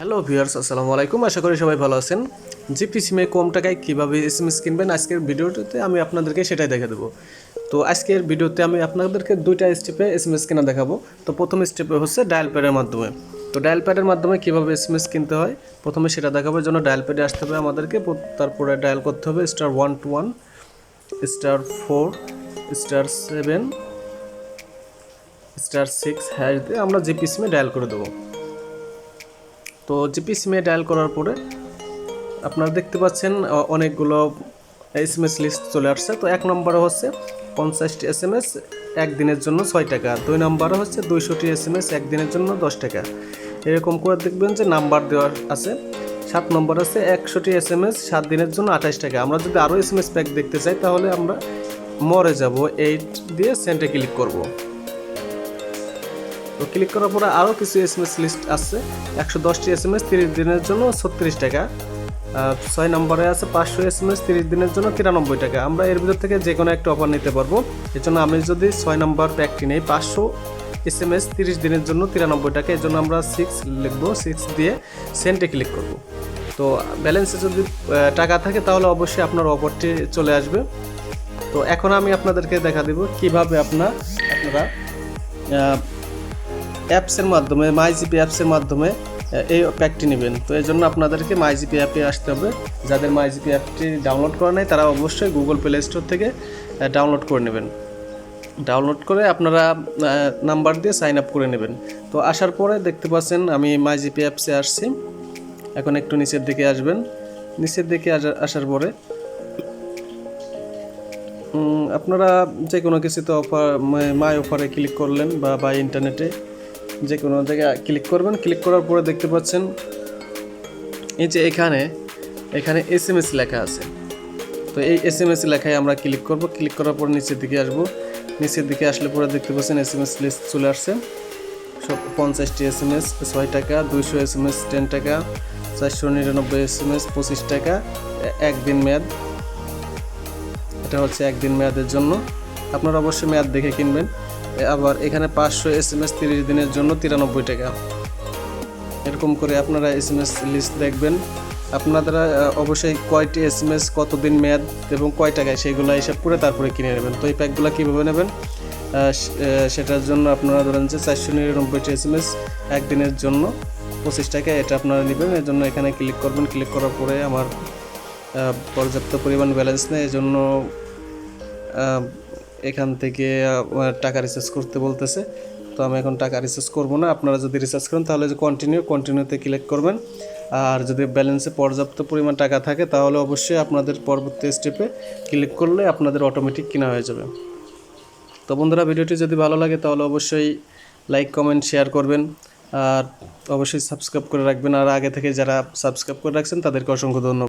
Hello viewers আসসালামু আলাইকুম। আশা করি সবাই ভালো আছেন। জিপি সিমে কম টাকায় কীভাবে এসএমএস কিনবেন? আজকের ভিডিওটিতে আমি আপনাদেরকে সেটাই দেখে দেবো। তো আজকের ভিডিওতে আমি আপনাদেরকে দুইটা স্টেপে এসএমএস কেনা দেখাবো। তো প্রথম স্টেপে হচ্ছে ডায়াল প্যাডের মাধ্যমে। তো ডায়াল প্যাডের মাধ্যমে কীভাবে এসএমএস কিনতে হয়? প্রথমে সেটা দেখাবো জন্য ডায়াল প্যাডে আসতে হবে আমাদেরকে। তারপরে ডায়াল করতে হবে star one two one star four star seven star six hash দিয়ে আমরা জিপি সিমে ডায়াল করে দেবো। তো জিপি সিমে ডায়াল করার পরে আপনারা দেখতে পাচ্ছেন অনেকগুলো এস এম এস লিস্ট চলে আসছে। তো এক নম্বরে হচ্ছে পঞ্চাশটি এস এম এস একদিনের জন্য ছয় টাকা। দুই নম্বরে হচ্ছে দুইশোটি এস এম এস একদিনের জন্য দশ টাকা। এরকম করে দেখবেন যে নাম্বার দেওয়া আছে। সাত নম্বর আছে একশোটি এস এম এস সাত দিনের জন্য আঠাশ টাকা। আমরা যদি আরও এস এম এস প্যাক দেখতে চাই, তাহলে আমরা মরে যাব। এইট দিয়ে সেন্টে ক্লিক করব। তো ক্লিক করার পরে আরও কিছু এস এম এস লিস্ট আছে। একশো দশটি এস এম এস তিরিশ দিনের জন্য ছত্রিশ টাকা। ছয় নম্বরে আছে পাঁচশো এস এম এস তিরিশ দিনের জন্য তিরানব্বই টাকা। আমরা এর ভিতর থেকে যে কোনো একটা অফার নিতে পারব। এর জন্য আমি যদি ছয় নম্বর প্যাকটি নেই, পাঁচশো এস এম এস তিরিশ দিনের জন্য তিরানব্বই টাকা, এর জন্য আমরা সিক্স লিখব সিক্স দিয়ে সেন্টে ক্লিক করব। তো ব্যালেন্সে যদি টাকা থাকে তাহলে অবশ্যই আপনার অফারটি চলে আসবে। তো এখন আমি আপনাদেরকে দেখা দেব কীভাবে আপনার, আপনারা অ্যাপসের মাধ্যমে মাইজিপি অ্যাপসের মাধ্যমে এই প্যাকটি নেবেন। তো এই জন্য আপনাদেরকে মাইজিপি অ্যাপে আসতে হবে। যাদের মাইজিপি অ্যাপটি ডাউনলোড করা নেই, তারা অবশ্যই গুগল প্লে স্টোর থেকে ডাউনলোড করে নেবেন। ডাউনলোড করে আপনারা নাম্বার দিয়ে সাইন আপ করে নেবেন। তো আসার পরে দেখতে পাচ্ছেন, আমি মাইজিপি অ্যাপসে আসছি। এখন একটু নিচের দিকে আসবেন। নিচের দিকে আসার পরে আপনারা যে কোনো কিছুতে অফার মাই অফারে ক্লিক করলেন বা বাই ইন্টারনেটে যে কোনো জায়গায় ক্লিক করবেন ক্লিক করার পরে দেখতে পাচ্ছেন, এই যে এখানে এখানে এস এম এস লেখা আছে। তো এই এস এম এস লেখায় আমরা ক্লিক করব ক্লিক করার পর নিচের দিকে আসব। নিচের দিকে আসলে পরে দেখতে পাচ্ছেন এস এম এস লিস্ট চলে আসছে। সব পঞ্চাশটি এস এম এস ছয় টাকা, দুইশো এস এম এস টেন টাকা, চারশো নিরানব্বই এস এম এস পঁচিশ টাকা, একদিন মেয়াদ। এটা হচ্ছে একদিন মেয়াদের জন্য। আপনারা অবশ্যই মেয়াদ দেখে কিনবেন। আবার এখানে পাঁচশো এস এম এস তিরিশ দিনের জন্য তিরানব্বই টাকা। এরকম করে আপনারা এস এম এস লিস্ট দেখবেন। আপনারা অবশ্যই কয়টি এস এম এস কতদিন মেয়াদ এবং কয় টাকায় সেইগুলো হিসাব করে তারপরে কিনে নেবেন। তো এই প্যাকগুলো কীভাবে নেবেন? সেটার জন্য আপনারা ধরেন যে চারশো নিরানব্বইটি এস এম এস একদিনের জন্য পঁচিশ টাকা এটা আপনারা নেবেন। এর জন্য এখানে ক্লিক করবেন। ক্লিক করার পরে আমার পর্যাপ্ত পরিমাণ ব্যালেন্স নেই। এই জন্য আহ, এখান থেকে টাকা রিচার্জ করতে বলতেছে। তো আমি এখন টাকা রিচার্জ করব না। আপনারা যদি রিচার্জ করেন, তাহলে যে কন্টিনিউ কন্টিনিউতে ক্লিক করবেন। আর যদি ব্যালেন্সে পর্যাপ্ত পরিমাণ টাকা থাকে, তাহলে অবশ্যই আপনাদের পরবর্তী স্টেপে ক্লিক করলে আপনাদের অটোমেটিক কেনা হয়ে যাবে। তো বন্ধুরা, ভিডিওটি যদি ভালো লাগে, তাহলে অবশ্যই লাইক কমেন্ট শেয়ার করবেন। আর অবশ্যই সাবস্ক্রাইব করে রাখবেন। আর আগে থেকে যারা সাবস্ক্রাইব করে রাখছেন, তাদেরকে অসংখ্য ধন্যবাদ।